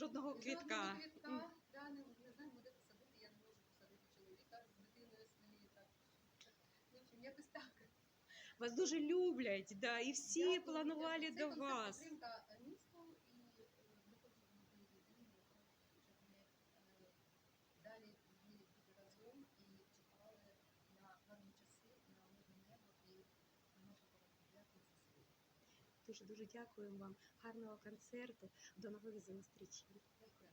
Жодного квітка. Жодного квітка, да, не, не знаємо, де посадити. Я не можу посадити чоловіка з дитиною своєю. Так. В общем, якось так. Вас дуже люблять, да, і всі Дякую, планували. Це до концерт вас. Підтримка місту Дуже дуже дякуємо вам. Гарного концерту. До нових зустрічей. Дякую.